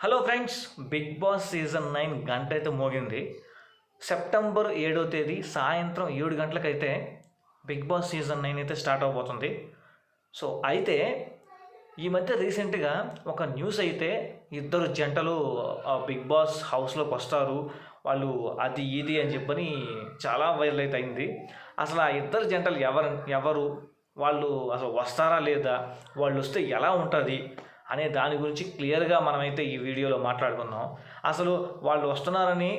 Hello friends Bigg Boss season nine గంట అయితే మోగింది. సెప్టెంబర్ ఏడో తేదీ సాయంత్రం ఏడు గంటలకైతే బిగ్ బాస్ సీజన్ నైన్ అయితే స్టార్ట్ అవబోతుంది. సో అయితే ఈ మధ్య రీసెంట్గా ఒక న్యూస్ అయితే ఇద్దరు జంటలు ఆ బిగ్ బాస్ హౌస్లోకి వస్తారు. వాళ్ళు అది ఇది అని చెప్పని చాలా వైరల్ అయితే అయింది. అసలు ఆ ఇద్దరు జంటలు ఎవరు ఎవరు? వాళ్ళు అసలు వస్తారా లేదా? వాళ్ళు వస్తే ఎలా ఉంటుంది? అనే దాని గురించి క్లియర్గా మనమైతే ఈ వీడియోలో మాట్లాడుకుందాం. అసలు వాళ్ళు వస్తున్నారని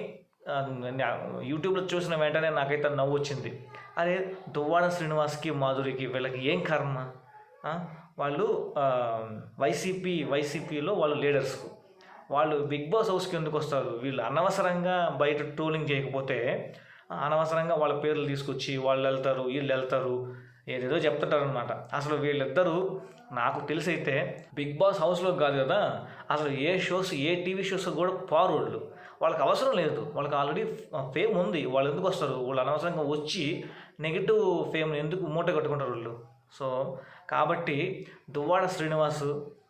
యూట్యూబ్లో చూసిన వెంటనే నాకైతే నవ్వు వచ్చింది. అరే దువ్వాడ శ్రీనివాస్కి మాధురికి వీళ్ళకి ఏం కర్మ? వాళ్ళు వైసీపీ వైసీపీలో వాళ్ళు లీడర్స్. వాళ్ళు బిగ్ బాస్ హౌస్కి ఎందుకు వస్తారు? వీళ్ళు అనవసరంగా బయట ట్రోలింగ్ చేయకపోతే అనవసరంగా వాళ్ళ పేర్లు తీసుకొచ్చి వాళ్ళు వెళ్తారు వీళ్ళు వెళ్తారు. ఏదేదో చెప్తుంటారనమాట అసలు వీళ్ళిద్దరూ నాకు తెలిసైతే బిగ్ బాస్ హౌస్లో కాదు కదా అసలు ఏ షోస్ ఏ టీవీ షోస్ కూడా పోరు వాళ్ళు వాళ్ళకి అవసరం లేదు. వాళ్ళకి ఆల్రెడీ ఫేమ్ ఉంది. వాళ్ళు ఎందుకు వస్తారు? వాళ్ళు అనవసరంగా వచ్చి నెగిటివ్ ఫేమ్ని ఎందుకు మూట కట్టుకుంటారు వాళ్ళు? సో కాబట్టి దువ్వాడ శ్రీనివాస్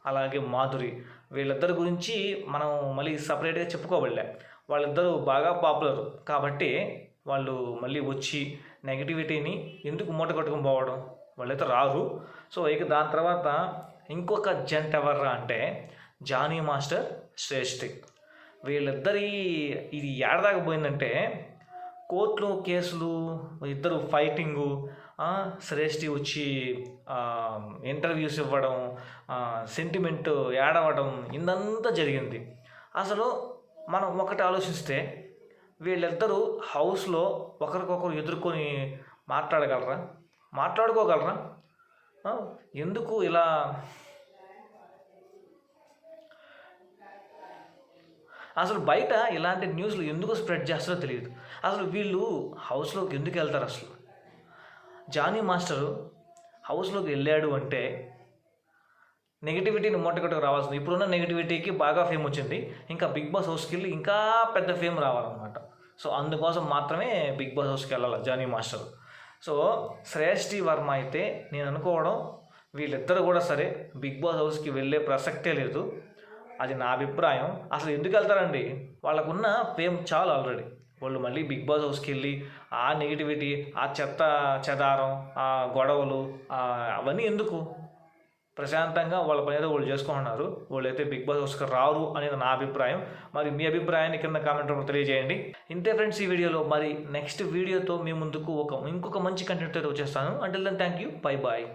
అలాగే మాధురి వీళ్ళిద్దరి గురించి మనం మళ్ళీ సపరేట్గా చెప్పుకోబడలే. వాళ్ళిద్దరూ బాగా పాపులర్. కాబట్టి వాళ్ళు మళ్ళీ వచ్చి నెగిటివిటీని ఎందుకు మూట కట్టుకుని పోవడం? వాళ్ళైతే రారు. సో ఇక దాని తర్వాత ఇంకొక జంట ఎవర్రా అంటే జానీ మాస్టర్ శ్రేష్ఠి. వీళ్ళిద్దరి ఇది ఏడదాకా పోయిందంటే కోర్టులు కేసులు ఇద్దరు ఫైటింగు శ్రేష్ఠి వచ్చి ఇంటర్వ్యూస్ ఇవ్వడం సెంటిమెంట్ ఏడవడం ఇదంతా జరిగింది. అసలు మనం ఒకటి ఆలోచిస్తే వీళ్ళిద్దరూ హౌస్లో ఒకరికొకరు ఎదుర్కొని మాట్లాడగలరా? మాట్లాడుకోగలరా? ఎందుకు ఇలా? అసలు బయట ఇలాంటి న్యూస్లు ఎందుకు స్ప్రెడ్ చేస్తారో తెలియదు. అసలు వీళ్ళు హౌస్లోకి ఎందుకు వెళ్తారు అసలు? జానీ మాస్టరు హౌస్లోకి వెళ్ళాడు అంటే నెగిటివిటీని మూటకట్టుకు రావాల్సింది. ఇప్పుడున్న నెగిటివిటీకి బాగా ఫేమ్ వచ్చింది. ఇంకా బిగ్ బాస్ హౌస్కి వెళ్ళి ఇంకా పెద్ద ఫేమ్ రావాలన్నమాట. సో అందుకోసం మాత్రమే బిగ్ బాస్ హౌస్కి వెళ్ళాలి జానీ మాస్టర్ సో శ్రేష్ఠి వర్మ అయితే నేను అనుకోవడం వీళ్ళిద్దరు కూడా సరే బిగ్ బాస్ హౌస్కి వెళ్ళే ప్రసక్తే లేదు. అది నా అభిప్రాయం. అసలు ఎందుకు వెళ్తారండి? వాళ్ళకున్న ఫేమ్ చాలు ఆల్రెడీ వాళ్ళు మళ్ళీ బిగ్ బాస్ హౌస్కి వెళ్ళి ఆ నెగిటివిటీ ఆ చెత్త చెదారం ఆ గొడవలు అవన్నీ ఎందుకు? ప్రశాంతంగా వాళ్ళ పని అయితే వాళ్ళు చేసుకుంటున్నారు. వాళ్ళు అయితే బిగ్ బాస్ హౌస్కి రారు అనేది నా అభిప్రాయం. మరి మీ అభిప్రాయాన్ని కింద కామెంట్ రూపంలో తెలియజేయండి. ఇంతే ఫ్రెండ్స్ ఈ వీడియోలో మరి నెక్స్ట్ వీడియోతో మీ ముందుకు ఒక ఇంకొక మంచి కంటెంట్ అయితే వచ్చేస్తాను. అంటే then thank you bye bye